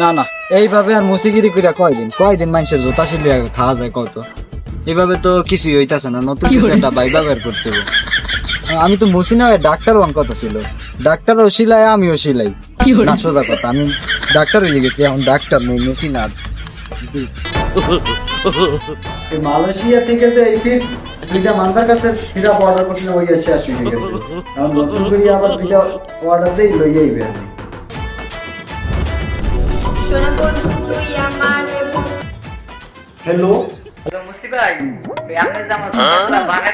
না না এইভাবে আর মুসিগিরি কইরা কয়দিন? কয়দিন মানুষের জোতা সিলিয়া থাকা যায় কত এইভাবে তো কিছুই হইতাছে না নতুন কিছু একটা বাইবা বের করতে হবে। আমি তো মুসি না হয়ে ডাক্তার হওয়ার কথা ছিল। ডাক্তারও সিলাই আমিও সিলাই। না সোজা কথা আমি ডাক্তার হয়ে গেছি এখন ডাক্তার নই মুসি না মালয়েশিয়া থেকে যে এই ফিট দুইটা মান্দার কাছে সিরাপ অর্ডার করছিলাম ওই হয়ে গেছে। এখন নতুন করে আবার দুইটা অর্ডার দেই লই যাইবে সোনা বন্ধু তুই আমার হ্যালো হ্যালো মুস্তি ভাই আপনি যে আমার ফোনটা বাগা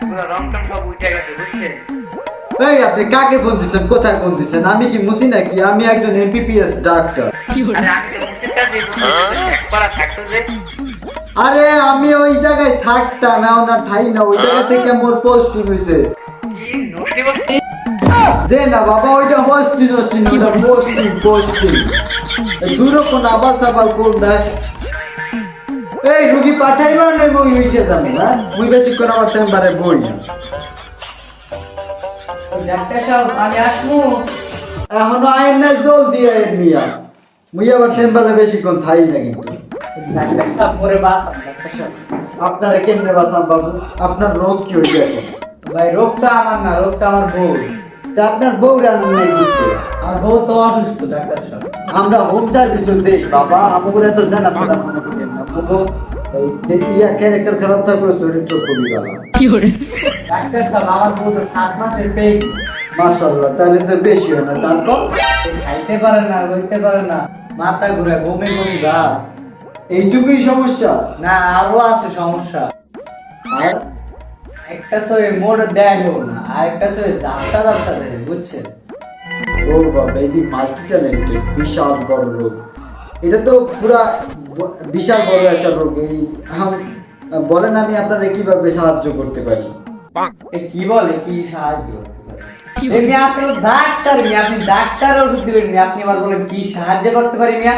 পুরো রং টং সব উঠে গেছে বুঝছেন? এই আপনি কাকে ফোন দিচ্ছেন কোথায় ফোন দিচ্ছেন? আমি কি মুসি নাকি? আমি একজন এমপিপিএস ডাক্তার আরে আমি ওই জায়গায় থাকতাম এখন আর থাই না ওই জায়গা থেকে মোর পোস্টিং হয়েছে যে না বাবা ওইটা হোস্টিং হোস্টিং ওইটা পোস্টিং পোস্টিং কোন আবার সাবার কোন দেখ। এই রুগী পাঠাইবা না মই হইতে যাব হ্যাঁ মুই বেশিক্ষণ আমার চেম্বারে বই না ডাক্তার সাহেব আমি আসব। এখনও আইন না জলদি আইন মিয়া মুই আবার চেম্বারে বেশিক্ষণ থাই না কিন্তু। আপনারা কেমনে বাঁচান বাবু? আপনার রোগ কি হইছে ভাই রোগটা আমার না রোগটা আমার বউ। তা আপনার বউ রান্না নাই আমার বউ তো অসুস্থ ডাক্তার সাহেব। আমরা হোম সার্ভিস দেই বাবা। আমাকে এত জানা তো না মনে করেন না পুরো এই যে ইয়া ক্যারেক্টার খারাপ থাকলে চরিত্র খুবই ভালো। ডাক্তার সাহেব আমার বউ তো সাত মাসের মাশাআল্লাহ তাহলে তো বেশি হয় না। তারপর? খাইতে পারে না পারে না। মাথা ঘুরে বমি বমি ভাব। এইটুকুই সমস্যা? না আরও আছে সমস্যা। একটা সয়ে মোড় দেখো না আর একটা সয়ে জাপটা জাপটা দেয় বুঝছেন? ও বাবা এই মাল্টি ট্যালেন্টেড বিশাল বড় রোগ। এটা তো পুরা বিশাল বড় একটা রোগ। এই বলেন আমি আপনারা কীভাবে সাহায্য করতে পারি? কি বলে? কি সাহায্য এমনি আপনি ডাক্তার মিয়া আপনি ডাক্তার ওষুধ দিবেন মিয়া। আপনি বলেন কি সাহায্য করতে পারি মিয়া?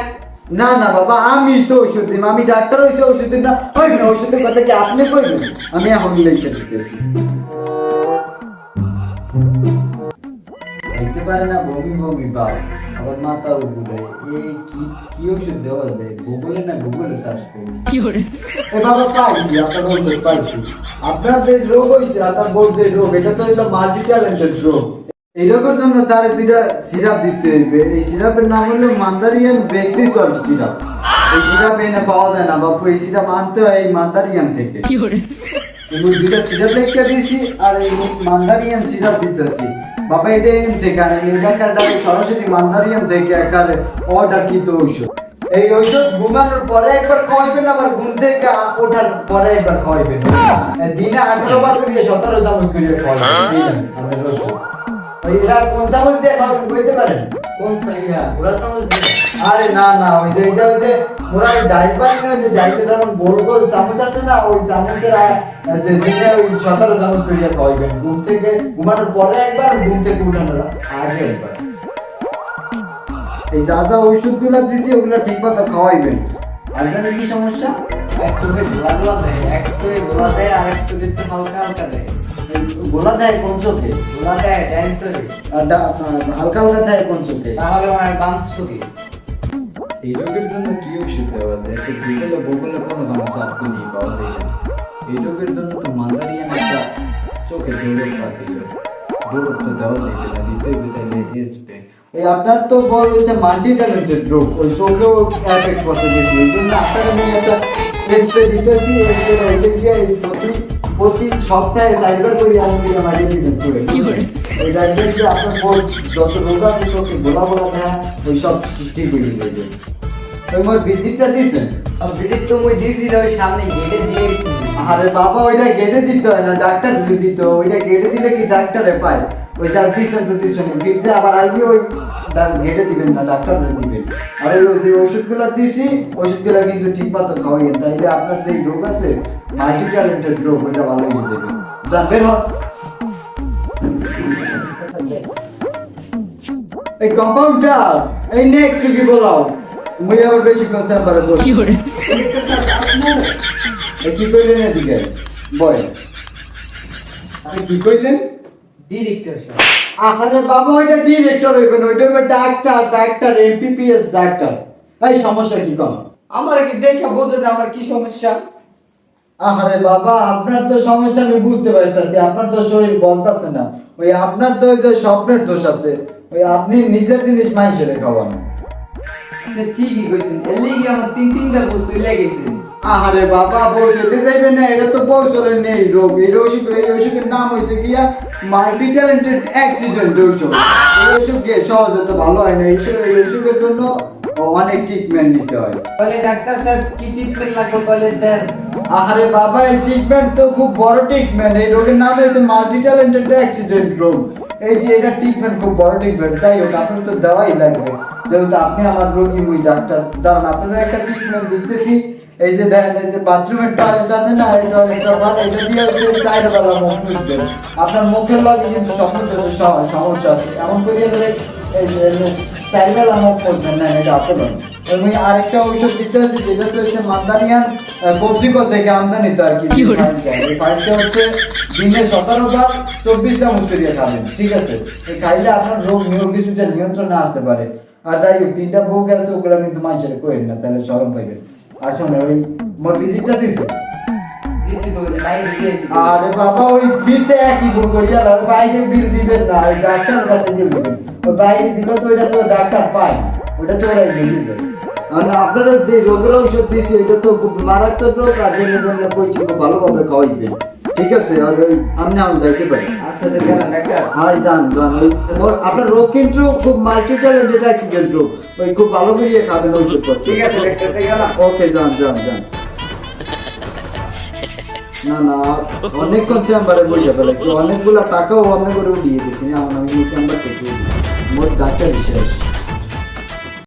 না না বাবা আমি তো ওষুধ দিম। আমি ডাক্তার হয়েছে ওষুধ দিম না। না ওষুধের কথা কি আপনি কইবেন? আমি এখন লিখে দিতেছি। পারে না বমি বমি বাপ। আবার মাথা উঠবে এই কি কি ওষুধ দেওয়া যায়? গুগলে না গুগলে সার্চ করি। এ বাবা পাইছি আপনার ওষুধ পাইছি। আপনার যে রোগ হয়েছে আপনার যে রোগ এটা তো হলো মাল্টি ট্যালেন্টেড রোগ। এই রোগের জন্য তার দুইটা সিরাপ দিতে হইবে। এই সিরাপের নাম হলো মান্দারিয়ান ভেক্সি সল্ট সিরাপ। এই সিরাপ এনে পাওয়া যায় না বাপু এই সিরাপ আনতে হয় এই মান্দারিয়ান থেকে। তুমি দুইটা সিরাপ লিখে দিয়েছি আর এই মান্দারিয়ান সিরাপ দিতেছি। বাবা এটা এন থেকে আর এই এখানকারটা সরাসরি মান্দারিয়ান থেকে একারে অর্ডার ঔষধ এই ঔষধ ঘুমানোর পরে একবার খাওয়াইবেন আবার ঘুম থেকে ওঠার পরে একবার খাওয়াইবেন। দিনে আঠারো বার করিয়ে সতেরো চামচ করিয়ে খাওয়াইবেন। এই নেন, আমাদের ওষুধ। ওই এরা কোন চামচ দিয়ে খাওয়াবেন বলতে পারেন? কোন সমঝ আরে না না ওই যে এটা ওই যে মোরা ডাইপার না যে যাইতে যেমন গোল গোল চামচ আছে না ওই চামচের যে দিনে ওই সতেরো চামচ করিয়া খাওয়াইবেন ঘুম থেকে ঘুমানোর পরে একবার ঘুম থেকে উঠানোর আগে একবার। এই যা যা ওষুধগুলো দিছি ওগুলো ঠিক মতো খাওয়াইবেন আর এখানে কি সমস্যা? এক চোখে গোলা গোলা দেয় এক চোখে গোলা দেয় আর এক চোখে একটু হালকা হালকা দেয়। গোলা দেয় কোন চোখে? গোলা দেয় ডাইন চোখে। হালকা হালকা দেয় কোন চোখে? তাহলে বাম চোখে। এই জন্য কি ওষুধ দেওয়া যায় তো গুগলে গুগলে কোনো সমস্যা আপনি নিয়ে পাওয়া যায় না এই জন্য তো মান্দারিয়ান একটা চোখে দৌড় পাচ্ছিল দৌড় দেওয়া যায় না দিতে দিতে এসপে এই আপনার তো বল হচ্ছে মাল্টি ট্যালেন্টেড রোগ ওই চোখেও এফেক্ট করতে গেছি এই জন্য আপনাকে নিয়ে একটা এক্সরে দিতেছি এক্সরে ওইটা গিয়ে এই প্রতি সপ্তাহে করি আমি দিবেন করে? সাইবার যে আপনার যত রোগ আছে চোখে গোলা গোলা ওই সব ওই ভিজিটটা দিয়েছেন? আর ভিডিও তো মুই ওই সামনে গেটে দিয়ে আরে বাবা ওইটা গেটে দিতে হয় না ডাক্তার দিত ওইটা গেটে দিলে কি ডাক্তারে পায়? ওই যার তো ফিক্সে আবার আসবে ওই গেটে দিবেন না ডাক্তার দিবেন। আর যে ওষুধগুলো দিছি ওষুধগুলো কিন্তু ঠিক মতো খাওয়াইয়েন। তাইলে আপনার যে রোগ আছে মাল্টি ট্যালেন্টেড রোগ ওইটা ভালো হয়ে যাবে। যান বের হন এই কম্পাউন্ডার এই নেক্সট কি বলাও। মুই আবার বেশি কোন চেম্বারে এই কি কইলেন এদিকে? বয়। আপনি কি কইলেন? ডিরেক্টর সাহেব আরে বাবা ওইটা ডিরেক্টর ওইটা হইবে ডাক্তার ডাক্তার এমপিপিএস ডাক্তার এই সমস্যা কি কম? আমার কি দেখে বোঝেন আমার কি সমস্যা? আরে বাবা আপনার তো সমস্যা আমি বুঝতে পারতেছি আপনার তো শরীর বলতেছে না। ওই আপনার তো ওই যে স্বপ্নের দোষ আছে ওই আপনি নিজের জিনিস মাইসেরে খাওয়ান ঠিকই কইছেন এর লেগে আমার তিন তিনটা বস্তু লেগেছে আরে বাবা যাইবে না এটা তো নেই রোগ। এই অসুখ এই অসুখের নাম হয়েছে গিয়া মাল্টি ট্যালেন্টেড অ্যাক্সিডেন্ট অসুখ এই সহজে তো ভালো হয় না এই অসুখের জন্য অনেক ট্রিটমেন্ট নিতে হয়। বলে ডাক্তার সাহেব কি ট্রিটমেন্ট লাগবে বলে আরে বাবা এই ট্রিটমেন্ট তো খুব বড় ট্রিটমেন্ট এই রোগের নাম হয়েছে মাল্টি ট্যালেন্টেড অ্যাক্সিডেন্ট রোগ। এই যে এটা ট্রিটমেন্ট খুব বড় ট্রিটমেন্ট তাই হোক আপনার তো দেওয়াই লাগবে। যেহেতু আপনি আমার রোগী মুই ডাক্তার দাঁড়ান আপনারা একটা ট্রিটমেন্ট দিতেছি। এই যে দেখেন এই যে বাথরুমের টয়লেট আছে না এই টয়লেটটা ভালো এটা দিয়ে হচ্ছে চাইর বেলা মুখ মুছবেন। আপনার মুখের লগে কিন্তু সম- সমস্যা আছে। এমন হলে এই যে চাইর বেলা মুখ মুছবেন না এটা আপনার এবং আরেকটা ঔষধ দিতে যেটা হচ্ছে মান্দারিয়ান পত্রিকা থেকে আমদানি তো আর কি এই ফাইলটা হচ্ছে দিনে সতেরো বার চব্বিশ চামচ করিয়ে খাবেন ঠিক আছে? এই খাইলে আপনার রোগ নিয়োগ কিছুটা নিয়ন্ত্রণে আসতে পারে। আর তিনটা বউ গেছে, ওগুলো কিন্তু মানুষের করেন না, তাহলে সরম পাইবেন আর শোনো, ওই মোট ভিজিটটা দিছে। বাইরে বিল দিবেন না ডাক্তার কাছে বাইরে দিলে তো, ওইটা তো ডাক্তার পায় ওটা তো ওরাই দিয়ে দিবে আর আপনারা যে রোগের ঔষধ দিয়েছে এটা তো খুব মারাত্মক রোগ, আর জন্য কইছি, খুব ভালোভাবে খাওয়াইবে। ঠিক আছে আর আপনি আমি যাইতে পারি। আচ্ছা জান ওই আপনার রোগ কিন্তু খুব মাল্টি ট্যালেন্টেড অ্যাক্সিডেন্ট রোগ। ওই খুব ভালো করিয়ে খাবেন পত্র। ঠিক আছে ওকে যান যান যান। না না অনেকক্ষণ চেম্বারে বসে ফেলেছি। অনেকগুলা টাকাও আপনার করে উঠিয়ে দিয়েছি। এখন আমি চেম্বার থেকে মোট ডাক্তার শেষ